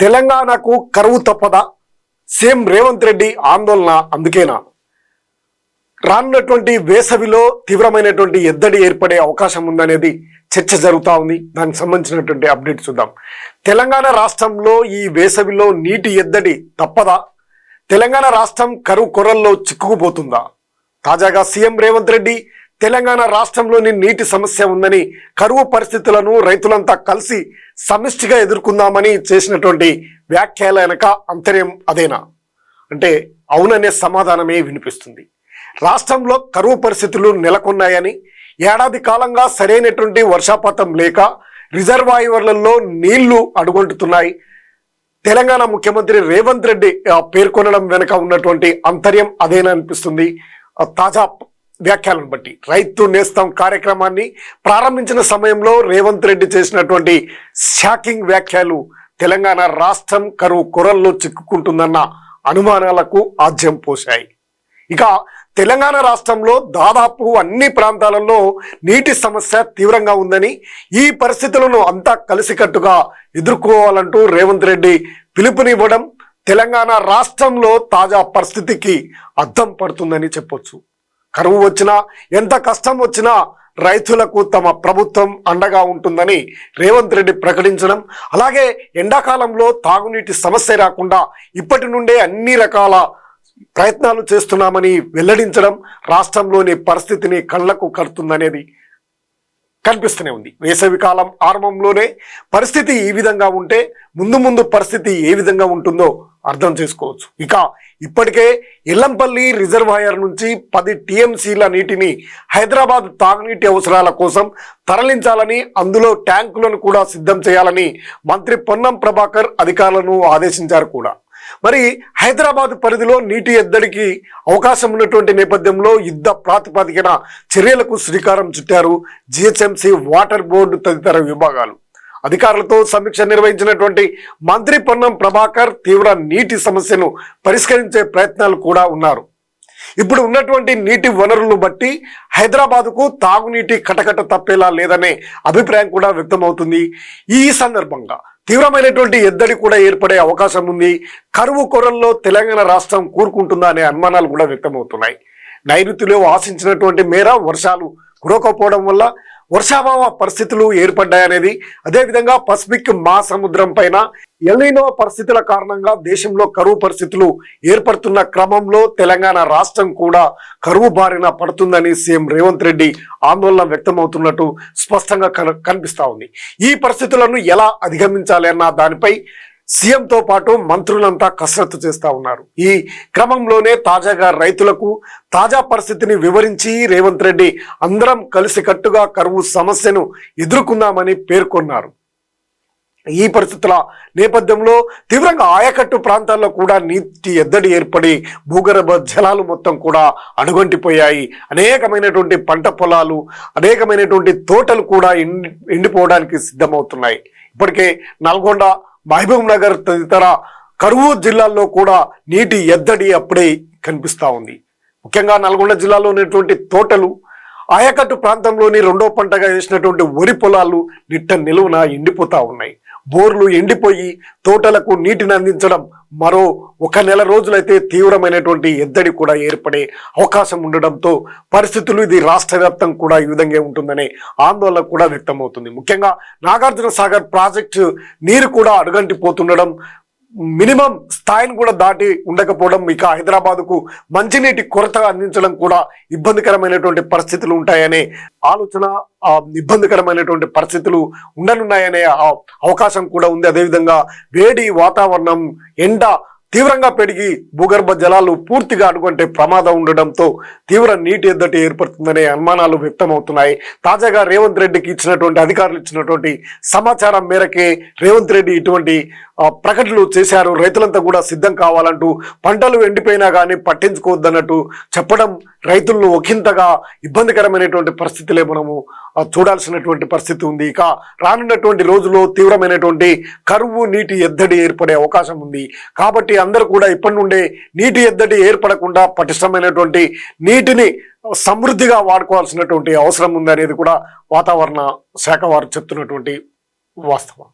తెలంగాణకు కరువు తప్పదా? సీఎం రేవంత్ రెడ్డి ఆందోళన అందుకేనా? రానున్నటువంటి వేసవిలో తీవ్రమైనటువంటి ఎద్దడి ఏర్పడే అవకాశం ఉందనేది చర్చ జరుగుతూ ఉంది. దానికి సంబంధించినటువంటి అప్డేట్ చూద్దాం. తెలంగాణ రాష్ట్రంలో ఈ వేసవిలో నీటి ఎద్దడి తప్పదా? తెలంగాణ రాష్ట్రం కరువు కొరల్లో చిక్కుకుపోతుందా? తాజాగా సీఎం రేవంత్ రెడ్డి తెలంగాణ రాష్ట్రంలోని నీటి సమస్య ఉందని కరువు పరిస్థితులను రైతులంతా కలిసి సమిష్టిగా ఎదుర్కొందామని చేసినటువంటి వ్యాఖ్యల వెనక అంతర్యం అదేనా? అంటే అవుననే సమాధానమే వినిపిస్తుంది. రాష్ట్రంలో కరువు పరిస్థితులు నెలకొన్నాయని ఏడాది కాలంగా సరైనటువంటి వర్షాపాతం లేక రిజర్వాయర్లలో నీళ్ళు అడుగొంటుతున్నాయి. తెలంగాణ ముఖ్యమంత్రి రేవంత్ రెడ్డి పేర్కొనడం వెనుక ఉన్నటువంటి అంతర్యం అదేనా అనిపిస్తుంది తాజా వ్యాఖ్యలను బట్టి. రైతు నేస్తం కార్యక్రమాన్ని ప్రారంభించిన సమయంలో రేవంత్ రెడ్డి చేసినటువంటి షాకింగ్ వ్యాఖ్యలు తెలంగాణ రాష్ట్రం కరువు కొరల్లో చిక్కుకుంటుందన్న అనుమానాలకు ఆజ్యం పోశాయి. ఇక తెలంగాణ రాష్ట్రంలో దాదాపు అన్ని ప్రాంతాలలో నీటి సమస్య తీవ్రంగా ఉందని ఈ పరిస్థితులను అంతా కలిసికట్టుగా ఎదుర్కోవాలంటూ రేవంత్ రెడ్డి పిలుపునివ్వడం తెలంగాణ రాష్ట్రంలో తాజా పరిస్థితికి అద్దం పడుతుందని చెప్పొచ్చు. కరువు వచ్చినా ఎంత కష్టం వచ్చినా రైతులకు తమ ప్రభుత్వం అండగా ఉంటుందని రేవంత్ రెడ్డి ప్రకటించడం అలాగే ఎండాకాలంలో తాగునీటి సమస్య రాకుండా ఇప్పటి నుండే అన్ని రకాల ప్రయత్నాలు చేస్తున్నామని వెల్లడించడం రాష్ట్రంలోని పరిస్థితిని కళ్ళకు కడుతుందనేది కనిపిస్తూనే ఉంది. వేసవికాలం ఆరంభంలోనే పరిస్థితి ఈ విధంగా ఉంటే ముందు ముందు పరిస్థితి ఏ విధంగా ఉంటుందో అర్థం చేసుకోవచ్చు. ఇక ఇప్పటికే ఎల్లంపల్లి రిజర్వాయర్ నుంచి పది టీఎంసీల నీటిని హైదరాబాద్ తాగునీటి అవసరాల కోసం తరలించాలని అందులో ట్యాంకులను కూడా సిద్ధం చేయాలని మంత్రి పొన్నం ప్రభాకర్ అధికారులను ఆదేశించారు కూడా. మరి హైదరాబాద్ పరిధిలో నీటి ఎద్దడికి అవకాశం ఉన్నటువంటి నేపథ్యంలో యుద్ధ ప్రాతిపదికన చర్యలకు శ్రీకారం చుట్టారు జిహెచ్ఎంసీ వాటర్ బోర్డు తదితర విభాగాలు. అధికారులతో సమీక్ష నిర్వహించినటువంటి మంత్రి పొన్నం ప్రభాకర్ తీవ్ర నీటి సమస్యను పరిష్కరించే ప్రయత్నాలు కూడా ఉన్నారు. ఇప్పుడు ఉన్నటువంటి నీటి వనరులను బట్టి హైదరాబాద్కు తాగునీటి కటకట తప్పేలా లేదనే అభిప్రాయం కూడా వ్యక్తమవుతుంది. ఈ సందర్భంగా తీవ్రమైనటువంటి ఎద్దడి కూడా ఏర్పడే అవకాశం ఉంది. కరువు కొరల్లో తెలంగాణ రాష్ట్రం కూరుకుంటుందా అనే అనుమానాలు కూడా వ్యక్తమవుతున్నాయి. నైరుతిలో ఆశించినటువంటి మేర వర్షాలు కురకపోవడం వల్ల వర్షాభావ పరిస్థితులు ఏర్పడ్డాయనేది. అదేవిధంగా పసిఫిక్ మహాసముద్రం పైన ఎల్నినో పరిస్థితుల కారణంగా దేశంలో కరువు పరిస్థితులు ఏర్పడుతున్న క్రమంలో తెలంగాణ రాష్ట్రం కూడా కరువు బారిన పడుతుందని సీఎం రేవంత్ రెడ్డి ఆందోళన వ్యక్తమవుతున్నట్టు స్పష్టంగా కన- కనిపిస్తా ఉంది. ఈ పరిస్థితులను ఎలా అధిగమించాలి అన్న దానిపై సీఎంతో పాటు మంత్రులంతా కసరత్తు చేస్తా ఉన్నారు. ఈ క్రమంలోనే తాజాగా రైతులకు తాజా పరిస్థితిని వివరించి రేవంత్ రెడ్డి అందరం కలిసికట్టుగా కరువు సమస్యను ఎదుర్కొందామని పేర్కొన్నారు. ఈ పరిస్థితుల నేపథ్యంలో తీవ్రంగా ఆయకట్టు ప్రాంతాల్లో కూడా నీటి ఎద్దడి ఏర్పడి భూగర్భ జలాలు మొత్తం కూడా అడుగంటిపోయాయి అనేకమైనటువంటి పంట పొలాలు అనేకమైనటువంటి తోటలు కూడా ఎండి ఎండిపోవడానికి సిద్ధమవుతున్నాయి. ఇప్పటికే నల్గొండ మహబూబ్ నగర్ తదితర కరువు జిల్లాల్లో కూడా నీటి ఎద్దడి అప్పుడే కనిపిస్తూ ఉంది. ముఖ్యంగా నల్గొండ జిల్లాలో ఉన్నటువంటి తోటలు ఆయకట్టు ప్రాంతంలోని రెండో పంటగా వేసినటువంటి వరి పొలాలు నిట్ట నిలువున ఎండిపోతా ఉన్నాయి. బోర్లు ఎండిపోయి తోటలకు నీటిని అందించడం మరో ఒక నెల రోజులైతే తీవ్రమైనటువంటి ఎద్దడి కూడా ఏర్పడే అవకాశం ఉండడంతో పరిస్థితులు ఇది రాష్ట్ర వ్యాప్తం కూడా ఈ విధంగా ఉంటుందనే ఆందోళన కూడా వ్యక్తమవుతుంది. ముఖ్యంగా నాగార్జున సాగర్ ప్రాజెక్టు నీరు కూడా అడుగంటిపోతుండడం మినిమం స్థాయిని కూడా దాటి ఉండకపోవడం ఇక హైదరాబాద్కు మంచినీటి కొరత అందించడం కూడా ఇబ్బందికరమైనటువంటి పరిస్థితులు ఉంటాయనే ఆలోచన ఇబ్బందికరమైనటువంటి పరిస్థితులు ఉండనున్నాయనే అవకాశం కూడా ఉంది. అదేవిధంగా వేడి వాతావరణం ఎండ తీవ్రంగా పెరిగి భూగర్భ జలాలు పూర్తిగా అడుగుంటే ప్రమాదం ఉండడంతో తీవ్ర నీటి ఎద్దటి ఏర్పడుతుందనే అనుమానాలు వ్యక్తమవుతున్నాయి. తాజాగా రేవంత్ రెడ్డికి ఇచ్చినటువంటి అధికారులు ఇచ్చినటువంటి సమాచారం మేరకే రేవంత్ రెడ్డి ఇటువంటి ప్రకటనలు చేశారు. రైతులంతా కూడా సిద్ధం కావాలంటూ పంటలు ఎండిపోయినా కానీ పట్టించుకోవద్దన్నట్టు చెప్పడం రైతులను ఒకంతగా ఇబ్బందికరమైనటువంటి పరిస్థితులే మనము చూడాల్సినటువంటి పరిస్థితి ఉంది. ఇక రానున్నటువంటి రోజుల్లో తీవ్రమైనటువంటి కరువు నీటి ఎద్దడి ఏర్పడే అవకాశం ఉంది. కాబట్టి అందరూ కూడా ఇప్పటి నుండే నీటి ఎద్దడి ఏర్పడకుండా పటిష్టమైనటువంటి నీటిని సమృద్ధిగా వాడుకోవాల్సినటువంటి అవసరం ఉంది అనేది కూడా వాతావరణ శాఖ వారు చెప్తున్నటువంటి వాస్తవం.